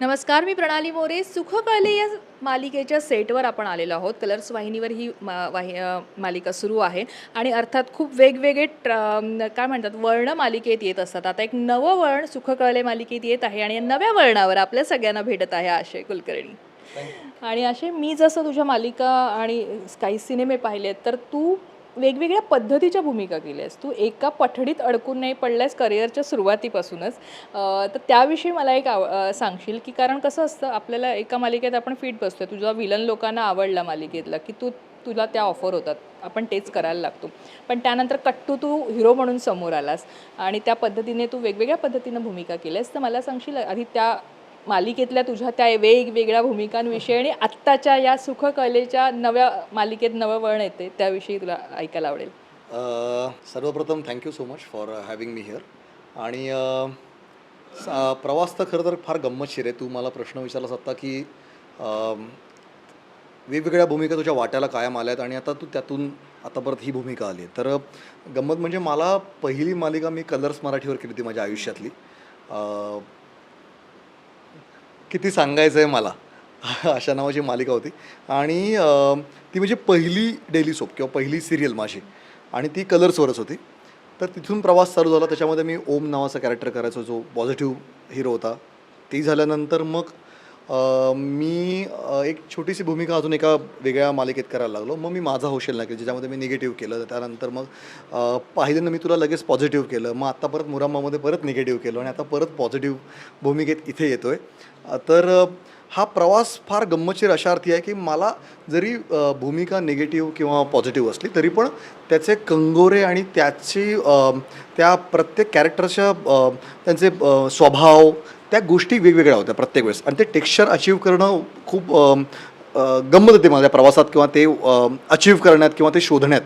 नमस्कार मी प्रणाली मोरे. सुख कळले या मालिकेच्या सेटवर आपण आलेलो आहोत. कलर्स वाहिनीवर ही मा वाहि मालिका सुरू आहे. आणि अर्थात खूप वेगवेगळे ट्र काय म्हणतात वर्ण मालिकेत येत असतात. आता एक नवं वळण सुख कळले मालिकेत येत आहे आणि या नव्या वळणावर आपल्या सगळ्यांना भेटत आहे आशय कुलकर्णी. आणि असे मी जसं तुझ्या मालिका आणि काही सिनेमे पाहिलेत तर तू वेगवेगळ्या पद्धतीच्या भूमिका केल्यास तू एका पठडीत अडकून नाही पडल्यास करिअरच्या सुरुवातीपासूनच तर त्याविषयी मला एक आव सांगशील की कारण कसं असतं आपल्याला एका मालिकेत आपण फिट बसतोय तुझा विलन लोकांना आवडला मालिकेतला की तू तुला त्या ऑफर होतात आपण तेच करायला लागतो. पण त्यानंतर कट्टू तू हिरो म्हणून समोर आलास आणि त्या पद्धतीने तू वेगवेगळ्या पद्धतीनं भूमिका केल्यास तर मला सांगशील आधी त्या मालिकेतल्या तुझ्या त्या वेगवेगळ्या भूमिकांविषयी आणि आत्ताच्या या सुख कलेच्या नव्या मालिकेत नवं वळण येते त्याविषयी तुला ऐकायला आवडेल. सर्वप्रथम thank you so much for having me here आणि स- प्रवास तर खरं तर फार गंमतशीर आहे. तू मला प्रश्न विचारलास आत्ता की वेगवेगळ्या भूमिका तुझ्या वाट्याला कायम आल्या आहेत आणि आता तू त्यातून आता परत ही भूमिका आली आहे. तर गंमत म्हणजे मला पहिली मालिका मी कलर्स मराठीवर केली होती माझ्या आयुष्यातली. किती सांगायचं आहे मला. अशा नावाची मालिका होती. आणि ती म्हणजे पहिली डेली सोप किंवा पहिली सिरियल माझी. आणि ती कलर्सवरच होती. तर तिथून प्रवास चालू झाला. त्याच्यामध्ये मी ओम नावाचा कॅरेक्टर करायचो जो पॉझिटिव्ह हिरो होता. ती झाल्यानंतर मग मी एक छोटीशी भूमिका अजून एका वेगळ्या मालिकेत करायला लागलो. मग मी माझा होशेल नाही केलं ज्याच्यामध्ये मी निगेटिव्ह केलं. त्यानंतर मग अ, मी तुला लगेच पॉझिटिव्ह केलं. मग आत्ता परत मुरामामध्ये परत निगेटिव्ह केलं आणि आता परत पॉझिटिव्ह भूमिकेत इथे येतो आहे तर हा प्रवास फार गंमतशीर अशा अर्थी आहे की मला जरी भूमिका निगेटिव्ह किंवा पॉझिटिव्ह असली तरी पण त्याचे कंगोरे आणि त्याची त्या प्रत्येक कॅरेक्टरच्या त्यांचे स्वभाव त्या गोष्टी वेगवेगळ्या होत्या प्रत्येक वेळेस. आणि ते टेक्स्चर अचीव करणं खूप गंमत होते माझ्या प्रवासात किंवा ते अचीव करण्यात किंवा ते शोधण्यात.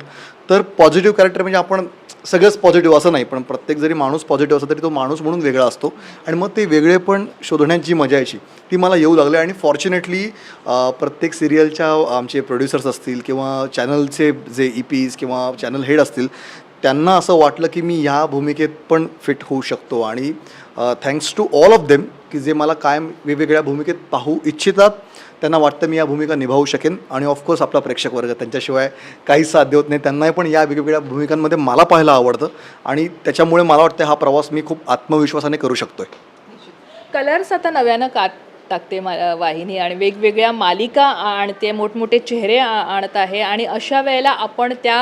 तर पॉझिटिव्ह कॅरेक्टर म्हणजे आपण सगळंच पॉझिटिव्ह असं नाही पण प्रत्येक जरी माणूस पॉझिटिव्ह असला तरी तो माणूस म्हणून वेगळा असतो. आणि मग ते वेगळे पण शोधण्यात जी मजा यायची ती मला येऊ लागली. आणि फॉर्च्युनेटली प्रत्येक सिरियलच्या आमचे प्रोड्युसर्स असतील किंवा चॅनलचे जे e ई पीज किंवा चॅनल हेड असतील त्यांना असं वाटलं की मी ह्या भूमिकेत पण फिट होऊ शकतो. आणि thanks to all of them की जे मला कायम वेगवेगळ्या भूमिकेत पाहू इच्छितात त्यांना वाटतं मी या भूमिका निभावू शकेन. आणि ऑफकोर्स आपला प्रेक्षक वर्ग त्यांच्याशिवाय काहीच साध्य होत नाही. त्यांनाही पण या वेगवेगळ्या भूमिकांमध्ये मला पाहायला आवडतं. आणि त्याच्यामुळे मला वाटतं हा प्रवास मी खूप आत्मविश्वासाने करू शकतो कलर्स आता नव्यानं का टाकते मा वाहिनी आणि वेगवेगळ्या मालिका आणते मोठमोठे चेहरे आ- आणत आहे. आणि अशा वेळेला आपण त्या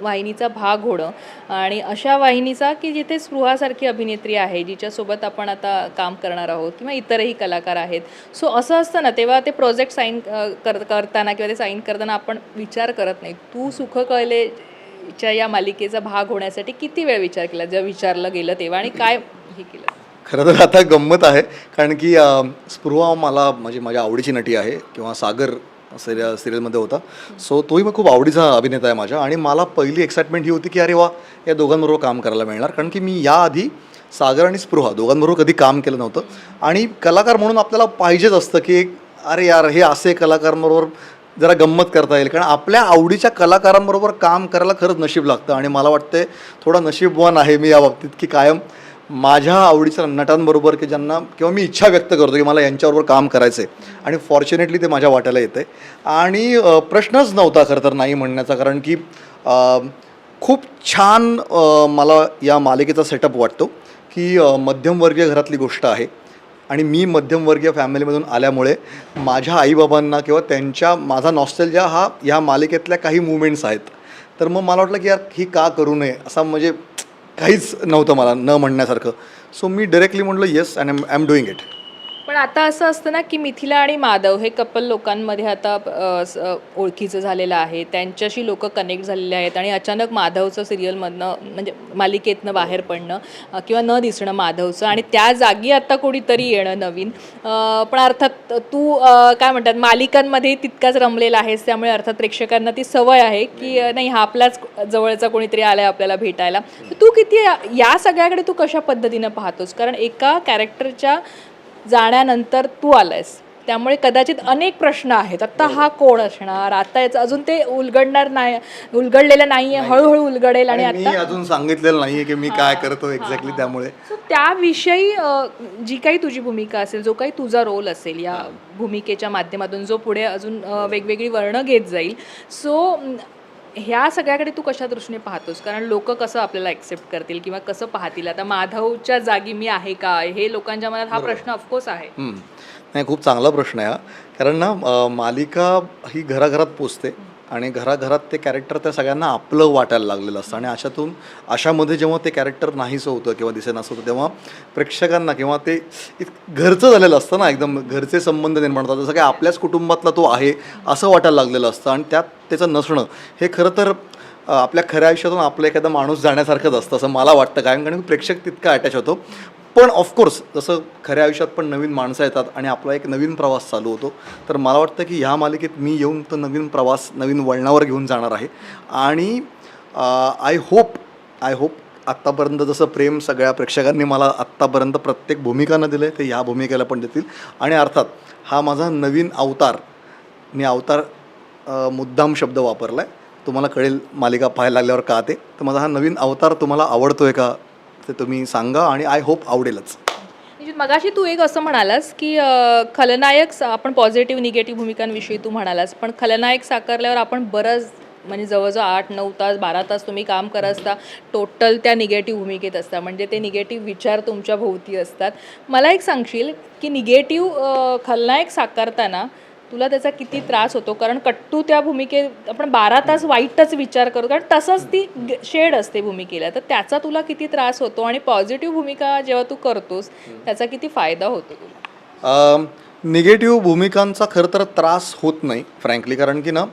वाहिनीचा भाग होणं. आणि अशा वाहिनीचा की जिथे स्पृहासारखी अभिनेत्री आहे जिच्यासोबत आपण आता काम करणार आहोत किंवा इतरही कलाकार आहेत. सो असं असतं ना तेव्हा ते प्रोजेक्ट साईन कर करताना किंवा ते साईन करताना आपण विचार करत नाही. तू सुख कळले च्या या मालिकेचा भाग होण्यासाठी किती वेळ विचार केला? जेव्हा विचारलं गेलं तेव्हा आणि काय हे केलं? खरं तर आता गंमत आहे. कारण की स्पृहा मला म्हणजे माझ्या आवडीची नटी आहे किंवा सागर सिरिया सिरियलमध्ये होता. सो तोही मग खूप आवडीचा अभिनेता आहे माझ्या. आणि मला पहिली एक्साइटमेंट ही होती की अरे वा या दोघांबरोबर काम करायला मिळणार. कारण की मी याआधी सागर आणि स्पृहा दोघांबरोबर कधी काम केलं नव्हतं. आणि कलाकार म्हणून आपल्याला पाहिजेच असतं की एक अरे यार हे असे कलाकारांबरोबर जरा गंमत करता येईल. कारण आपल्या आवडीच्या कलाकारांबरोबर काम करायला खरंच नशीब लागतं. आणि मला वाटते थोडा नशीबवान आहे मी या बाबतीत की कायम माझ्या आवडीच्या नटांबरोबर की ज्यांना किंवा मी इच्छा व्यक्त करतो की मला यांच्याबरोबर काम करायचं आहे आणि फॉर्च्युनेटली ते माझ्या वाट्याला येते आणि प्रश्नच नव्हता खरं तर नाही म्हणण्याचा कारण की खूप छान मला या मालिकेचा सेटअप वाटतो की मध्यमवर्गीय घरातली गोष्ट आहे. आणि मी मध्यमवर्गीय फॅमिलीमधून आल्यामुळे माझ्या आईबाबांना किंवा त्यांच्या माझा नॉस्टेलजा हा ह्या मालिकेतल्या काही मुवमेंट्स आहेत. तर मग मला वाटलं की यार ही का करू नये? असा म्हणजे काहीच नव्हतं मला न म्हणण्यासारखं. सो मी डिरेक्टली म्हटलं yes and I am doing it पण आता असं असतं ना की मिथिला आणि माधव हे कपल लोकांमध्ये आता अ, स- अ, ओळखीचं झालेलं आहे. त्यांच्याशी लोक कनेक्ट झालेले आहेत आणि अचानक माधवचं सिरियलमधनं म्हणजे मालिकेतनं बाहेर पडणं अ, किंवा न दिसणं माधवचं आणि त्या जागी आता कोणीतरी येणं नवीन. अ, पण अर्थात तू अ, काय म्हणतात मालिकांमध्ये तितकाच रमलेला आहेस त्यामुळे अर्थात प्रेक्षकांना ती सवय आहे की अ, नाही हा आपलाच जवळचा कोणीतरी आलाय आपल्याला भेटायला. तर तू किती या सगळ्याकडे तू कशा पद्धतीनं पाहतोस? कारण एका कॅरेक्टरच्या जाण्यानंतर तू आलायस. त्यामुळे कदाचित अनेक प्रश्न आहेत. आता हा कोण असणार? आता याचं अजून ते उलगडणार नाही उलगडलेलं नाही. आहे हळूहळू उलगडेल आणि आणि मी आता अजून सांगितलेलं नाहीये की मी काय करतो एक्झॅक्टली त्यामुळे. So, त्याविषयी अ, जी काही तुझी भूमिका असेल जो काही तुझा रोल असेल या भूमिकेच्या माध्यमातून जो पुढे अजून अ, वेगवेगळी वर्ण घेत जाईल. सो ह्या सगळ्याकडे तू कशा दृष्टीने पाहतोस? कारण लोक कसं आपल्याला ॲक्सेप्ट करतील किंवा कसं पाहतील? आता माधवच्या जागी मी आहे का? हे लोकांच्या मनात हा प्रश्न ऑफकोर्स आहे. नाही खूप चांगला प्रश्न आहे हा. कारण ना मालिका ही घराघरात पोचते. आणि घराघरात ते कॅरेक्टर त्या सगळ्यांना आपलं वाटायला लागलेलं असतं. आणि अशातून अशामध्ये जेव्हा ते कॅरेक्टर नाहीसं होतं किंवा दिसेनासं होतं तेव्हा प्रेक्षकांना किंवा ते घरचं झालेलं असतं ना एकदम घरचे संबंध निर्माण होतात. जसं काय आपल्याच कुटुंबातला तो आहे असं वाटायला लागलेलं असतं. आणि त्यात त्याचं नसणं हे खरं तर आपल्या खऱ्या आयुष्यातून आपला एखादा माणूस जाण्यासारखंच असतं असं मला वाटतं. कारण कारण प्रेक्षक तितका अटॅच होतो. पण ऑफकोर्स जसं खऱ्या आयुष्यात पण नवीन माणसं येतात आणि आपला एक नवीन प्रवास चालू होतो तर मला वाटतं की ह्या मालिकेत मी येऊन तो नवीन प्रवास नवीन वळणावर घेऊन जाणार आहे. आणि आय होप आय होप आत्तापर्यंत जसं प्रेम सगळ्या प्रेक्षकांनी मला आत्तापर्यंत प्रत्येक भूमिकांना दिलं आहे ते ह्या भूमिकेला पण देतील. आणि अर्थात हा माझा नवीन अवतार मी अवतार मुद्दाम शब्द वापरला आहे तुम्हाला कळेल मालिका पाहायला लागल्यावर का ते. तर माझा हा नवीन अवतार तुम्हाला आवडतो आहे का? ते तुम्ही सांगा आणि आय होप आवडेलच. मगाशी तू एक असं म्हणालास की खलनायक आपण पॉझिटिव्ह निगेटिव्ह भूमिकांविषयी तू म्हणालास पण खलनायक साकारल्यावर आपण बरंच म्हणजे जवळजवळ आठ नऊ तास बारा तास तुम्ही काम करत असता टोटल त्या निगेटिव्ह भूमिकेत असता म्हणजे ते निगेटिव्ह विचार तुमच्या भोवती असतात. मला एक सांगशील की निगेटिव्ह खलनायक साकारताना तुला त्याचा किती त्रास होतो? कारण कट्टू त्या भूमिकेत आपण बारा तास वाईटच विचार करतो कारण तसंच ती शेड असते भूमिकेला. तर त्याचा तुला किती त्रास होतो आणि पॉझिटिव्ह भूमिका जेव्हा तू करतोस त्याचा किती फायदा होतो तुला? निगेटिव्ह भूमिकांचा खरं तर त्रास होत नाही फ्रँकली. कारण की ना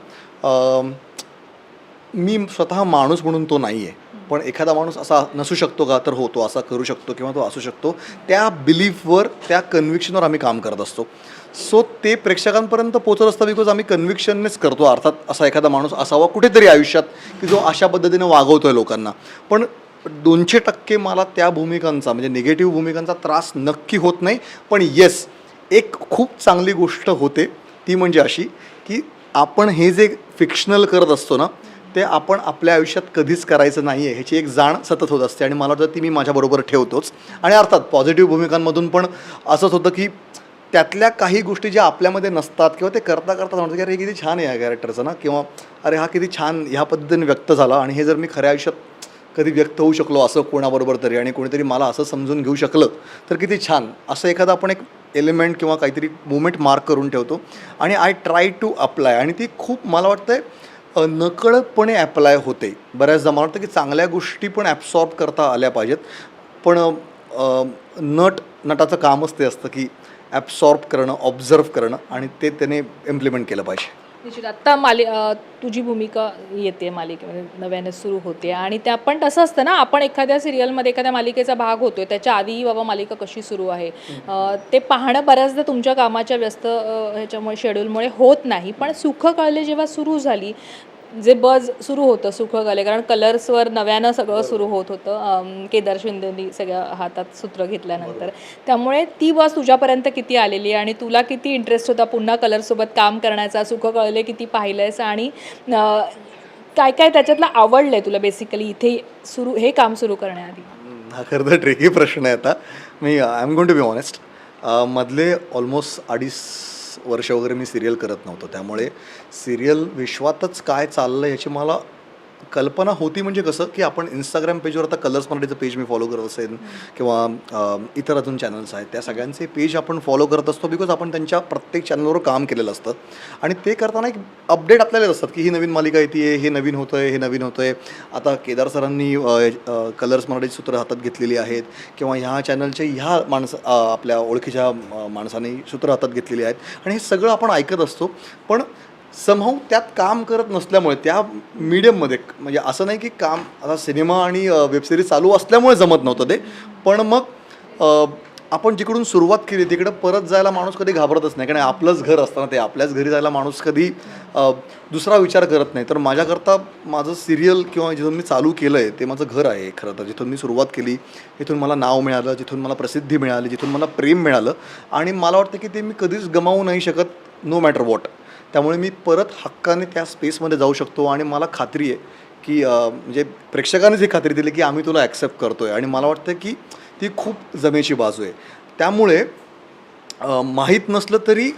मी स्वतः माणूस म्हणून तो नाही आहे पण एखादा माणूस असा नसू शकतो का? तर हो तो असा करू शकतो किंवा तो असू शकतो. त्या बिलीफवर त्या कन्व्हिक्शनवर आम्ही काम करत असतो. सो ते प्रेक्षकांपर्यंत पोचत असतं बिकॉज आम्ही कन्व्हिक्शननेच करतो. अर्थात असा एखादा माणूस असावा कुठेतरी आयुष्यात की जो अशा पद्धतीने वागवतो आहे लोकांना. पण दोनशे टक्के मला त्या भूमिकांचा म्हणजे निगेटिव्ह भूमिकांचा त्रास नक्की होत नाही. पण येस एक खूप चांगली गोष्ट होते. ती म्हणजे अशी की आपण हे जे फिक्शनल करत असतो ना ते आपण आपल्या आयुष्यात कधीच करायचं नाही आहे ह्याची एक जाण सतत होत असते. आणि मला वाटतं ती मी माझ्याबरोबर ठेवतोच. आणि अर्थात पॉझिटिव्ह भूमिकांमधून पण असंच होतं की त्यातल्या काही गोष्टी ज्या आपल्यामध्ये नसतात किंवा ते करता करता म्हणतात की अरे हे किती छान आहे या कॅरेक्टरचं ना किंवा अरे हा किती छान ह्या पद्धतीने व्यक्त झाला आणि हे जर मी खऱ्या आयुष्यात कधी व्यक्त होऊ शकलो असं कोणाबरोबर तरी आणि कोणीतरी मला असं समजून घेऊ शकलं तर किती छान. असं एखादं आपण एक एलिमेंट किंवा काहीतरी मुवमेंट मार्क करून ठेवतो. आणि आय ट्राय टू अप्लाय आणि ती खूप मला वाटतं आहे नकळतपणे ॲप्लाय होते. बऱ्याचदा मला वाटतं की चांगल्या गोष्टी पण ॲब्सॉर्ब करता आल्या पाहिजेत. पण नट नटाचं कामच ते असतं की ॲब्सॉर्ब करणं ऑब्झर्व करणं आणि ते त्याने इम्प्लिमेंट केलं पाहिजे. निश्चित. आत्ता मालि तुझी भूमिका येते मालिकेमध्ये नव्याने सुरू होते आणि त्या पण तसं असतं ना आपण एखाद्या सिरियलमध्ये एखाद्या मालिकेचा भाग होतोय त्याच्या आधीही बाबा मालिका कशी सुरू आहे? ते पाहणं बऱ्याचदा तुमच्या कामाच्या व्यस्त ह्याच्यामुळे शेड्यूलमुळे होत नाही. पण सुख कळले जेव्हा सुरू झाली जे बज सुरू होतं सुख कले कारण कलर्सवर नव्यानं सगळं सुरू होत होतं. केदार शिंदेनी सगळ्या हातात सूत्र घेतल्यानंतर. त्यामुळे ती बस तुझ्यापर्यंत किती आलेली आहे? आणि तुला किती इंटरेस्ट होता पुन्हा कलरसोबत काम करण्याचा? सुख कळले किती पाहिलंयस? आणि काय काय त्याच्यातलं आवडलंय तुला बेसिकली इथे सुरू हे काम सुरू करण्याआधी? हा खरं तर ट्रेकी प्रश्न आहे आता. मी I am going to be honest मधले ऑलमोस्ट अडीच वर्ष वगैरे मी सिरियल करत नव्हतो. त्यामुळे सिरियल विश्वातच काय चाललं याची मला कल्पना होती म्हणजे कसं की आपण इंस्टाग्राम पेजवर आता कलर्स मराठीचं पेज मी फॉलो करत असेल किंवा इतर अजून चॅनल्स आहेत त्या सगळ्यांचे पेज आपण फॉलो करत असतो बिकॉज आपण त्यांच्या प्रत्येक चॅनलवर काम केलेलं असतं. आणि ते करताना एक अपडेट आपल्याला असतात की ही नवीन मालिका येते हे नवीन होतं आहे हे नवीन होतं आहे आता केदार सरांनी कलर्स मराठी सूत्र हातात घेतलेली आहेत किंवा ह्या चॅनलचे ह्या माणसं आपल्या ओळखीच्या माणसाने माणसांनी सूत्र हातात घेतलेली आहेत. आणि हे सगळं आपण ऐकत असतो. पण समहाऊ त्यात काम करत नसल्यामुळे त्या मीडियममध्ये म्हणजे असं नाही की काम आता सिनेमा आणि वेबसिरीज चालू असल्यामुळे जमत नव्हतं ते. पण मग आपण जिकडून सुरुवात केली तिकडं परत जायला माणूस कधी घाबरतच नाही. कारण आपलंच घर असताना ते आपल्याच घरी जायला माणूस कधी दुसरा विचार करत नाही. तर माझ्याकरता माझं सिरियल किंवा जिथून मी चालू केलं आहे ते माझं घर आहे खरं तर. जिथून मी सुरुवात केली तिथून मला नाव मिळालं जिथून मला प्रसिद्धी मिळाली जिथून मला प्रेम मिळालं. आणि मला वाटतं की ते मी कधीच गमावू नाही शकत नो मॅटर वॉट त्यामुळे मी परत हक्काने त्या स्पेसमध्ये जाऊ शकतो आणि मला खात्री आहे की म्हणजे प्रेक्षकांनीच ही खात्री दिली की आम्ही तुला ॲक्सेप्ट करतो आहे आणि मला वाटतं की ती खूप जमेची बाजू आहे. त्यामुळे माहीत नसलं तरी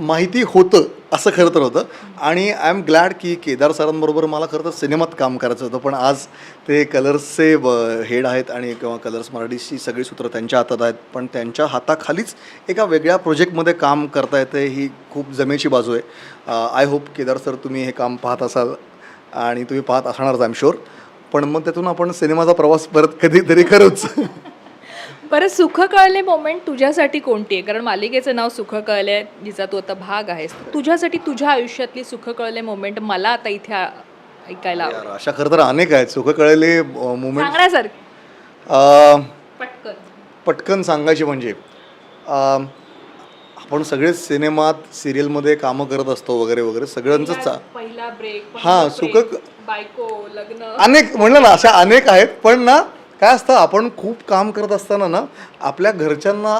माहिती होतं असं खरं तर होतं. आणि आय एम ग्लॅड की केदार सरांबरोबर मला खरं तर सिनेमात काम करायचं होतं पण आज ते कलर्सचे हेड आहेत आणि किंवा कलर्स मराठीची सगळी सूत्र त्यांच्या हातात आहेत पण त्यांच्या हाताखालीच एका वेगळ्या प्रोजेक्टमध्ये काम करता येतं ही खूप जमेची बाजू आहे. आय होप केदार सर तुम्ही हे काम पाहत असाल आणि तुम्ही पाहत असणारच आय एम शुअर पण मग त्यातून आपण सिनेमाचा प्रवास परत कधीतरी करूच. बरं सुख कळले मोमेंट तुझ्यासाठी कोणती आहे? कारण मालिकेचं नाव सुख कळले जिचा तू आता भाग आहेस. तुझ्यासाठी तुझ्या आयुष्यातली सुख कळले मोमेंट मला आता इथे आ- ऐकायला आवडेल. यार, अशा खरं तर अनेक आहेत. सुख कळले मुमेंट सांगण्यासारखं. पटकन. पटकन सांगायचे म्हणजे अं, आपण सगळेच सिनेमात सिरियलमध्ये कामं करत असतो वगैरे वगैरे सगळ्यांचं चा पहिला ब्रेक हां, सुख- बायको लग्न. अनेक म्हणलं ना अशा अनेक आहेत पण ना काय असतं आपण खूप काम करत असताना ना आपल्या घरच्यांना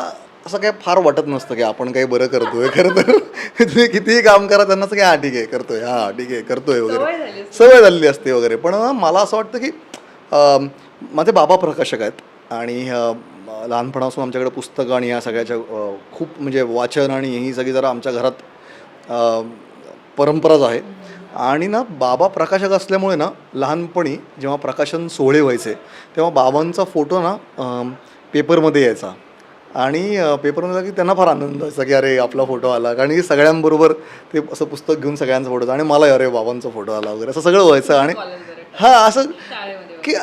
असं काय फार वाटत नसतं की आपण काही बरं करतोय खरं तर तुम्ही कितीही काम करा त्यांना असं काय हा ठीक आहे करतोय हा ठीक आहे करतोय वगैरे. सवय झालेली असते वगैरे. पण मला असं वाटतं की माझे बाबा प्रकाशक आहेत आणि लहानपणापासून आमच्याकडे पुस्तकं आणि या सगळ्याच्या खूप म्हणजे वाचन आणि ही सगळी जरा आमच्या घरात परंपराच आहे. आणि ना बाबा प्रकाशक असल्यामुळे ना लहानपणी जेव्हा प्रकाशन सोहळे व्हायचे तेव्हा बाबांचा फोटो ना पेपरमध्ये यायचा. आणि पेपरमध्ये की त्यांना फार आनंद व्हायचा की अरे आपला फोटो आला. कारण की सगळ्यांबरोबर ते असं पुस्तक घेऊन सगळ्यांचा फोटो आणि मला अरे बाबांचा फोटो आला वगैरे. असं सगळं व्हायचं. आणि हां असं की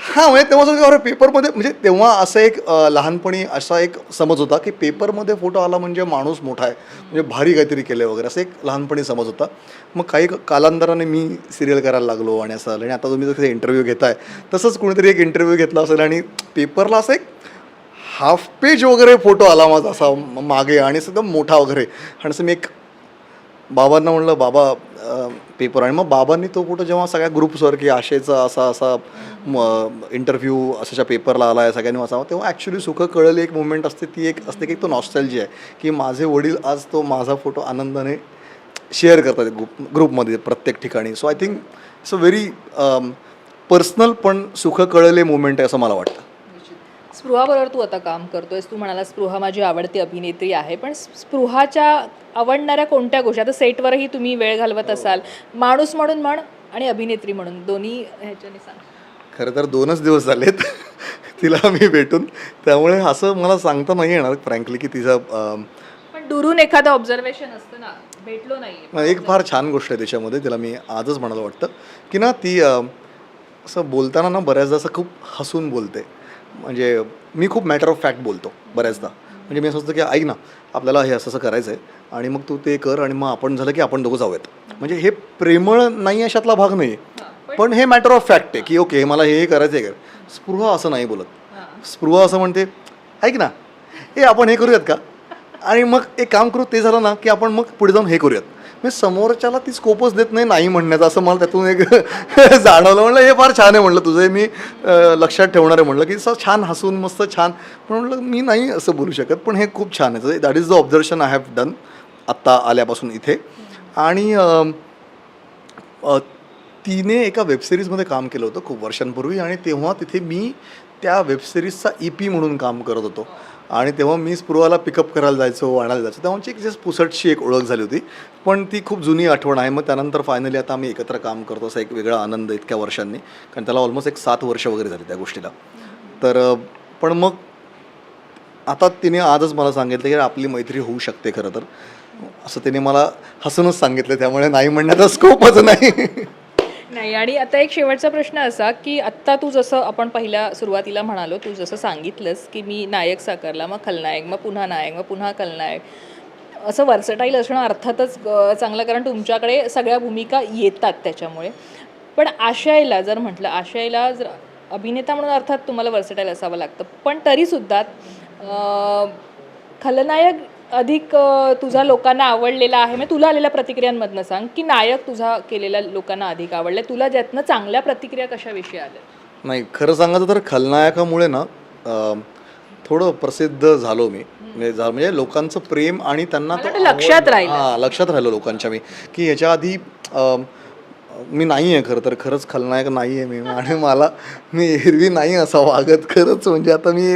हां म्हणजे तेव्हा असं अरे पेपरमध्ये म्हणजे तेव्हा असं एक लहानपणी असा एक समज होता की पेपरमध्ये फोटो आला म्हणजे माणूस मोठा आहे म्हणजे भारी काहीतरी केलं वगैरे असं एक लहानपणी समज होता. मग काही कालांतराने मी सिरियल करायला लागलो आणि असं झालं. आणि आता तुम्ही जसं इंटरव्ह्यू घेताय तसंच कोणीतरी एक इंटरव्ह्यू घेतला असेल आणि पेपरला असं एक हाफ पेज वगैरे फोटो आला माझा असा म- मागे आणि सगळं मोठा वगैरे. आणि असं मी एक बाबांना म्हणलं बाबा पेपर. आणि मग बाबांनी तो कुठं जेव्हा सगळ्या ग्रुप्सवर की आशेचा असा असा इंटरव्ह्यू असाच्या पेपरला आला आहे सगळ्यांनी वाचावा तेव्हा ॲक्च्युली सुख कळली एक मुवमेंट असते ती एक असते की तो नॉस्टॅल्जी आहे. की माझे वडील आज तो माझा फोटो आनंदाने शेअर करतात ग्रुप ग्रुपमध्ये प्रत्येक ठिकाणी. So I think it's a very personal पण सुख कळले मुवमेंट आहे असं मला वाटतं. स्पृहाबरोबर तू आता काम करतोयस. तू म्हणाला स्पृहा माझी आवडती अभिनेत्री आहे. पण स्पृहाच्या आवडणाऱ्या कोणत्या गोष्टी? आता सेटवरही तुम्ही वेळ घालवत असाल. माणूस म्हणून म्हण आणि अभिनेत्री म्हणून. दोन्ही ह्याच्याने सांग. खरं तर दोनच दिवस झालेत. तिला मी भेटून. त्यामुळे असं मला सांगता नाही येणार फ्रँकली की तिचं पण दुरून एखादं ऑब्झर्वेशन असतं ना. भेटलो नाही एक फार छान गोष्ट आहे त्याच्यामध्ये. तिला मी आजच म्हणायला वाटतं की ना ती असं बोलताना ना बऱ्याचदा असं खूप हसून बोलते. म्हणजे मी खूप मॅटर ऑफ फॅक्ट बोलतो बऱ्याचदा. म्हणजे मी असं असतं की ऐक ना आपल्याला हे असं असं करायचं आहे आणि मग तू ते कर आणि मग आपण झालं की आपण दोघं जाऊयात. म्हणजे हे प्रेमळ नाही अशातला भाग नाही पण हे मॅटर ऑफ फॅक्ट आहे की ओके मला हे हे करायचं आहे कर. स्पृहा असं नाही बोलत. स्पृहा असं म्हणते ऐक ना हे आपण हे करूयात का? आणि मग एक काम करू ते झालं ना की आपण मग पुढे जाऊन हे करूयात. मी समोरच्याला ती स्कोपच देत नाही नाही म्हणण्याचं. असं मला त्यातून एक जाणवलं. म्हणलं हे फार छान आहे. म्हणलं तुझं. मी लक्षात ठेवणार आहे म्हणलं की असं छान हसून मस्त छान. पण म्हणलं मी नाही असं बोलू शकत पण हे खूप छान आहे. That is the observation I have done आत्ता आल्यापासून इथे. आणि तिने एका वेबसिरीजमध्ये काम केलं होतं खूप वर्षांपूर्वी. आणि तेव्हा तिथे मी त्या वेबसिरीजचा ई पी म्हणून काम करत होतो. आणि तेव्हा मी स्पृहाला पिकअप करायला जायचो आणायला जायचो. तेव्हा आमची एक जस्ट पुसटशी एक ओळख झाली होती. पण ती खूप जुनी आठवण आहे. मग त्यानंतर फायनली आता आम्ही एकत्र काम करतो. असा एक वेगळा आनंद इतक्या वर्षांनी. कारण त्याला ऑलमोस्ट एक सात वर्ष वगैरे झाली त्या गोष्टीला. तर पण मग आता तिने आजच मला सांगितलं की आपली मैत्री होऊ शकते खरं तर. असं तिने मला हसूनच सांगितलं. त्यामुळे नाही म्हणण्याचा स्कोपच नाही. नाही आणि आता एक शेवटचा प्रश्न असा की आत्ता तू जसं आपण पहिल्या सुरुवातीला म्हणालो तू जसं सांगितलंस की मी नायक साकारला मग खलनायक मग पुन्हा नायक मग पुन्हा खलनायक असं वर्सटाईल असणं अर्थातच चांगलं कारण तुमच्याकडे सगळ्या भूमिका येतात त्याच्यामुळे. पण आशयाला जर म्हटलं आशयाला जर अभिनेता म्हणून अर्थात तुम्हाला वर्सटाईल असावं लागतं पण तरीसुद्धा खलनायक अधिक तुझा लोकांना आवडलेला आहे? म्हणजे तुला आलेल्या प्रतिक्रियांमधनं सांग की नायक तुझा केलेल्या लोकांना अधिक आवडले तुला ज्यातनं चांगल्या प्रतिक्रिया कशाविषयी आल्या? नाही खरं सांगायचं तर खलनायकामुळे ना थोडं प्रसिद्ध झालो मी. म्हणजे म्हणजे लोकांचं प्रेम आणि त्यांना लक्षात राहिलं. हां लक्षात राहिलं लोकांच्या मी. की याच्या आधी मी नाही आहे खरं तर. खरंच खलनायक नाही आहे मी. आणि मला मी एरवी नाही असा वागत. खरंच म्हणजे आता मी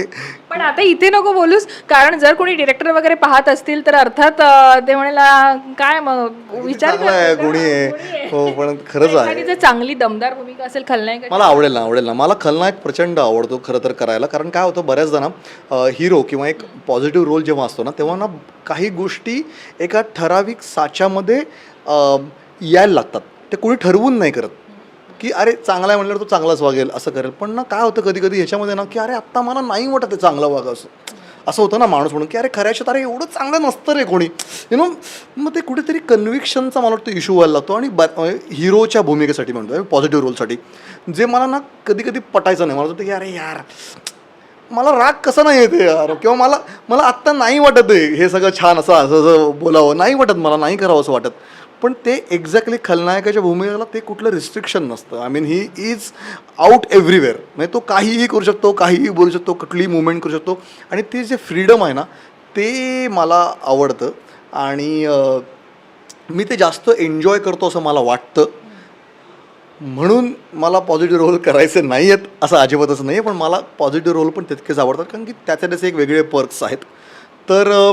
पण आता इथे नको बोलूस कारण जर कोणी डिरेक्टर वगैरे पाहत असतील तर अर्थात ते म्हणाला काय मग विचार चांगला आहे? गुणी आहे. हो पण खरंच आहे. जर चांगली दमदार भूमिका असेल खलनायक मला आवडेल ना आवडेल ना. मला खलनायक प्रचंड आवडतो खरं तर करायला. कारण काय होतं बऱ्याचदा ना हिरो किंवा एक पॉझिटिव्ह रोल जेव्हा असतो ना तेव्हा ना काही गोष्टी एका ठराविक साच्यामध्ये अ, यायला लागतात. ते कोणी ठरवून नाही करत. की अरे चांगला आहे म्हणल्यावर तो चांगलाच वागेल असं करेल. पण ना काय होतं कधी कधी ह्याच्यामध्ये ना की अरे आत्ता मला नाही वाटत आहे चांगलं वागा असं. असं होतं ना माणूस म्हणून की अरे खऱ्याच्यात अरे एवढं चांगलं नसतं रे कोणी. यु नो मग ते कुठेतरी कन्व्हिक्शनचा मला वाटतं इश्यू व्हायला लागतो आणि हिरोच्या भूमिकेसाठी म्हणतो पॉझिटिव्ह रोलसाठी जे मला ना कधी कधी पटायचं नाही. मला वाटतं की अरे यार मला राग कसा नाही येते यार? किंवा मला मला आत्ता नाही वाटत आहे हे सगळं छान असं असं असं बोलावं. नाही वाटत मला नाही करावं असं वाटत. पण ते एक्झॅक्टली खलनायकाच्या भूमिकेला ते कुठलं रिस्ट्रिक्शन नसतं. I mean he is out everywhere म्हणजे तो काहीही करू शकतो काहीही बोलू शकतो कुठलीही मुवमेंट करू शकतो. आणि ते जे फ्रीडम आहे ना ते मला आवडतं. आणि मी ते जास्त एन्जॉय करतो असं मला वाटतं. म्हणून मला पॉझिटिव्ह रोल करायचे नाही आहेत असं अजिबातच नाही आहे पण मला पॉझिटिव्ह रोल पण तितकेच आवडतात. कारण की त्याचे त्याचे एक वेगळे पर्क्स आहेत. तर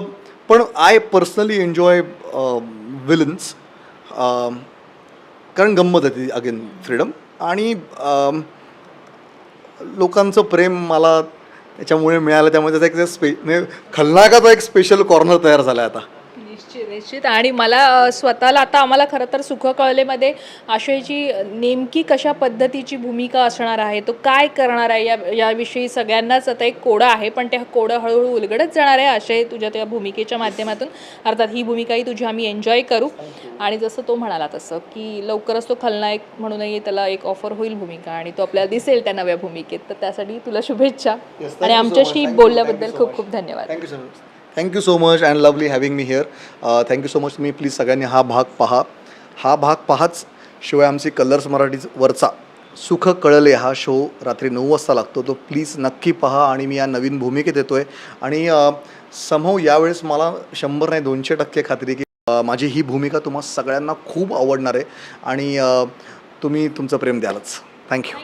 पण आय पर्सनली एन्जॉय विलन्स कारण गंमत आहे ती अगेन फ्रीडम आणि लोकांचं प्रेम मला त्याच्यामुळे मिळालं त्यामुळे त्याचा एक स्पे म्हणजे खलनायकाचा एक स्पेशल कॉर्नर तयार झाला आहे आता. निश्चित निश्चित. आणि मला स्वतःला आता आम्हाला खरं तर सुख कळलेमध्ये आशयची नेमकी कशा पद्धतीची भूमिका असणार आहे तो काय करणार आहे या याविषयी सगळ्यांनाच आता एक कोडं आहे पण ते कोडं हळूहळू उलगडत जाणार आहे आशय तुझ्या त्या भूमिकेच्या माध्यमातून. अर्थात ही भूमिकाही तुझी आम्ही एन्जॉय करू. आणि जसं तो म्हणाला तसं की लवकरच तो खलनायक म्हणूनही त्याला एक ऑफर होईल भूमिका आणि तो आपल्याला दिसेल त्या नव्या भूमिकेत. तर त्यासाठी तुला शुभेच्छा. आणि आमच्याशी बोलल्याबद्दल खूप. खूप धन्यवाद. Thank you so much and lovely having me here thank you so much तुम्ही प्लीज सगळ्यांनी हा भाग पहा. हा भाग पहाच शिवाय आमची कलर्स मराठीवरचा सुख कळले हा शो रात्री नऊ वाजता लागतो. तो प्लीज नक्की पहा आणि मी या नवीन भूमिकेत येतो आहे आणि समहो यावेळेस मला शंभर नाही दोनशे टक्के खात्री की माझी ही भूमिका तुम्हा सगळ्यांना खूप आवडणार आहे. आणि तुम्ही तुमचं प्रेम द्यालच. थँक्यू